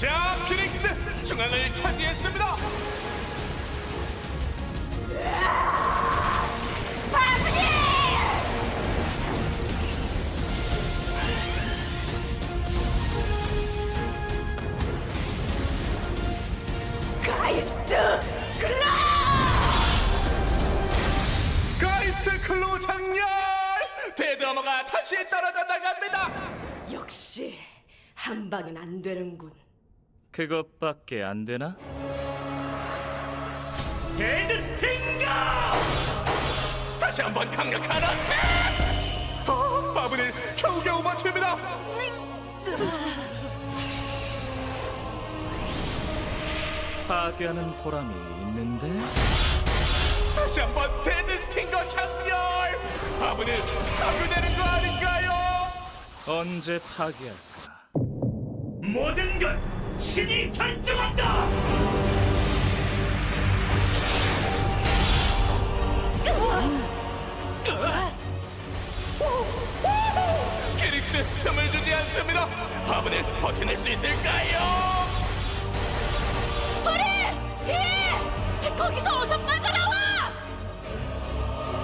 자, 피닉스 중앙을 차지했습니다. 가이스트 클라! 가이스트 클로 장렬! 데드어머가 다시 떨어져 나갑니다. 역시 한 방은 안 되는군. 그것밖에 안 되나? 헤드 스팅거! 다시 한번 강력한 어택! 어, 바브를 겨우겨우 맞춥니다. 파괴하는 보람이 있는데 다시 한번 데드 스팅거 장렬! 바브는 파괴되는 거 아닌가요? 언제 파괴할까? 모든 건 신이 결정한다! 피닉스 틈을 주지 않습니다. 바브는 버텨낼 수 있을까요? 버리! 비! 거기서 어서 빠져나와!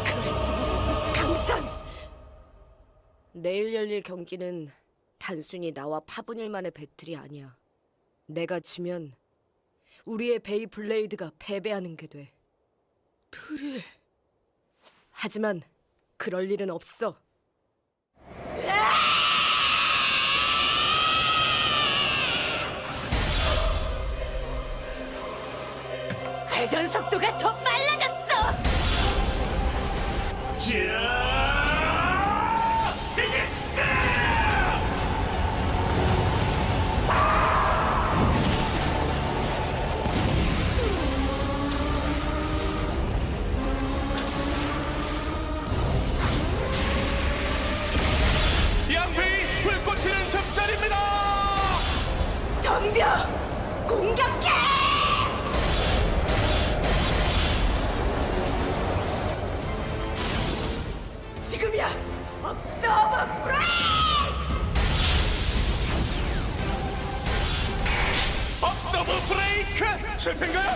그럴 수 없어, 강산! 내일 열릴 경기는 단순히 나와 파분일만의 배틀이 아니야. 내가 지면 우리의 베이 블레이드가 패배하는 게 돼. 그래. 하지만 그럴 일은 없어. 회전 속도가 더 빨라졌어! 자, 공격해! 지금이야! 업서버 브레이크! 업서브 브레이크! 실패인가요?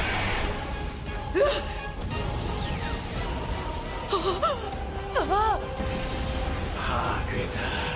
아! 파괴다.